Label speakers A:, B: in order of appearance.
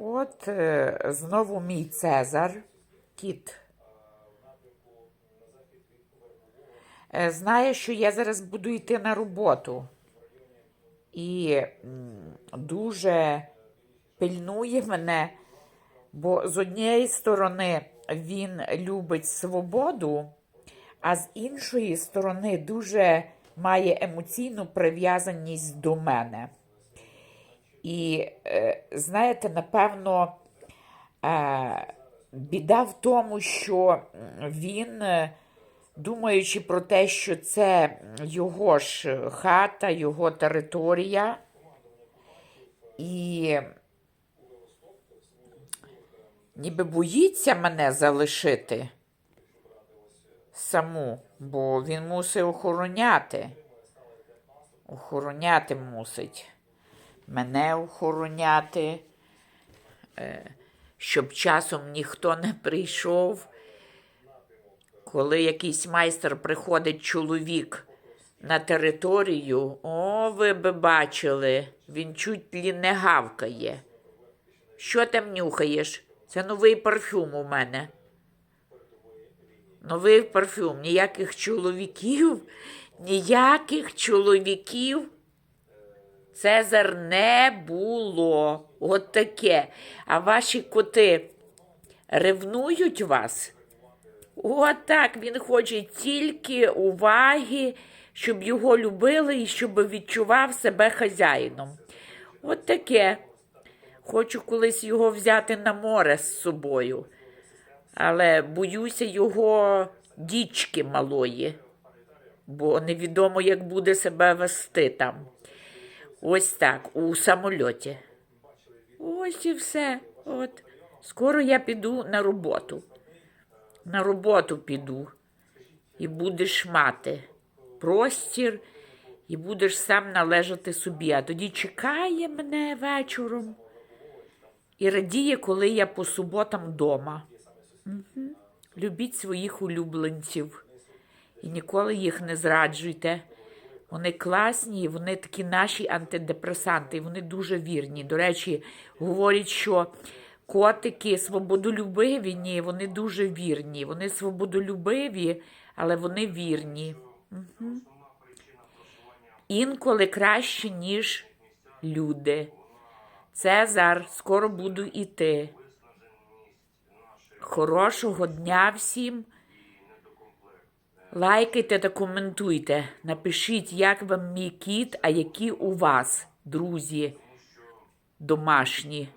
A: От е, знову мій Цезар, кіт. Е, Знає, що я зараз буду йти на роботу. І дуже пильнує мене, бо з однієї сторони він любить свободу, а з іншої сторони дуже має емоційну прив'язаність до мене. І е, знаєте, напевно, е, біда в тому, що він, е, думаючи про те, що це його ж хата, його територія, і ніби боїться мене залишити саму, бо він мусить охороняти. Охороняти мусить мене охороняти, е, щоб часом ніхто не прийшов. Коли якийсь майстер приходить чоловік на територію, о, ви би бачили, він чуть лі не гавкає. Що там нюхаєш? Це новий парфюм у мене. Новий парфюм. Ніяких чоловіків, ніяких чоловіків. Цезар не було. От таке. А ваші коти ревнують вас? От так, він хоче тільки уваги, щоб його любили і щоб відчував себе хазяїном. От таке. Хочу колись його взяти на море з собою, але боюся його дічки малої, бо невідомо, як буде себе вести там. Ось так, у самольоті. Ось і все. От. Скоро я піду на роботу. На роботу піду. І будеш мати простір, і будеш сам належати собі. А тоді чекає мене вечором і радіє, коли я по суботам вдома. Угу. Любіть своїх улюбленців і ніколи їх не зраджуйте. Вони класні, вони такі наші антидепресанти, вони дуже вірні. До речі, говорять, що котики свободолюбиві, ні, вони дуже вірні. Вони свободолюбиві, але вони вірні. Угу. Інколи краще, ніж люди. Цезар, скоро буду іти. Хорошого дня всім. Лайкайте та коментуйте. Напишіть, як вам мій кіт, а які у вас, друзі, домашні.